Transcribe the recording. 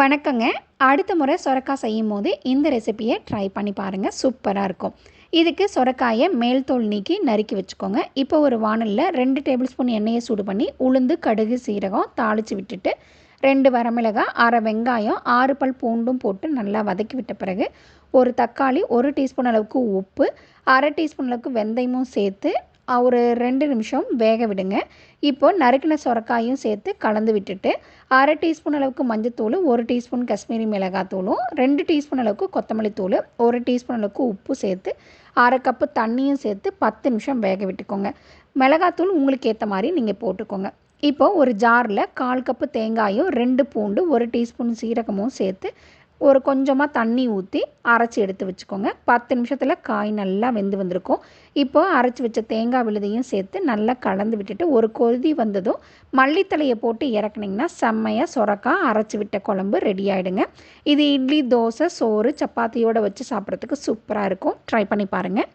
வணக்கங்க. அடுத்த முறை சொரக்காய் செய்யும் போது இந்த ரெசிபியை ட்ரை பண்ணி பாருங்கள் சூப்பராக இருக்கும். இதுக்கு சுரக்காயை மேல் தோல் நீக்கி நறுக்கி வச்சுக்கோங்க. இப்போ ஒரு வானலில் ரெண்டு டேபிள் ஸ்பூன் எண்ணெயை சூடு பண்ணி உளுந்து கடுகு சீரகம் தாளித்து விட்டுட்டு ரெண்டு வரமிளகாய் அரை வெங்காயம் ஆறு பல் பூண்டும் போட்டு நல்லா வதக்கி விட்ட பிறகு ஒரு தக்காளி ஒரு டீஸ்பூன் அளவுக்கு உப்பு அரை டீஸ்பூன் அளவுக்கு வெந்தயமும் சேர்த்து ஒரு ரெண்டு நிமிஷம் வேக விடுங்க. இப்போ நறுக்கின சுரக்காயும் சேர்த்து கலந்து விட்டுட்டு அரை டீஸ்பூன் அளவுக்கு மஞ்சத்தூள் ஒரு டீஸ்பூன் காஷ்மீரி மிளகாத்தூளும் ரெண்டு டீஸ்பூன் அளவுக்கு கொத்தமல்லி தூள் ஒரு டீஸ்பூன் அளவுக்கு உப்பு சேர்த்து அரை கப்பு தண்ணியும் சேர்த்து பத்து நிமிஷம் வேக விட்டுக்கோங்க. மிளகாத்தூள் உங்களுக்கு ஏற்ற மாதிரி நீங்கள் போட்டுக்கோங்க. இப்போ ஒரு ஜாரில் கால் கப்பு தேங்காயும் ரெண்டு பூண்டு ஒரு டீஸ்பூன் சீரகமும் சேர்த்து ஒரு கொஞ்சமாக தண்ணி ஊற்றி அரைச்சி எடுத்து வச்சுக்கோங்க. பத்து நிமிஷத்தில் காய் நல்லா வெந்து வந்திருக்கும். இப்போ அரைச்சி வச்ச தேங்காய் விழுதையும் சேர்த்து நல்லா கலந்து விட்டுட்டு ஒரு கொதி வந்ததும் மல்லித்தலையை போட்டு இறக்குனிங்கன்னா செம்மையாக சுரக்கா அரைச்சி விட்ட குழம்பு ரெடி ஆகிடுங்க இது இட்லி தோசை சோறு சப்பாத்தியோடு வச்சு சாப்பிட்றதுக்கு சூப்பராக இருக்கும். ட்ரை பண்ணி பாருங்கள்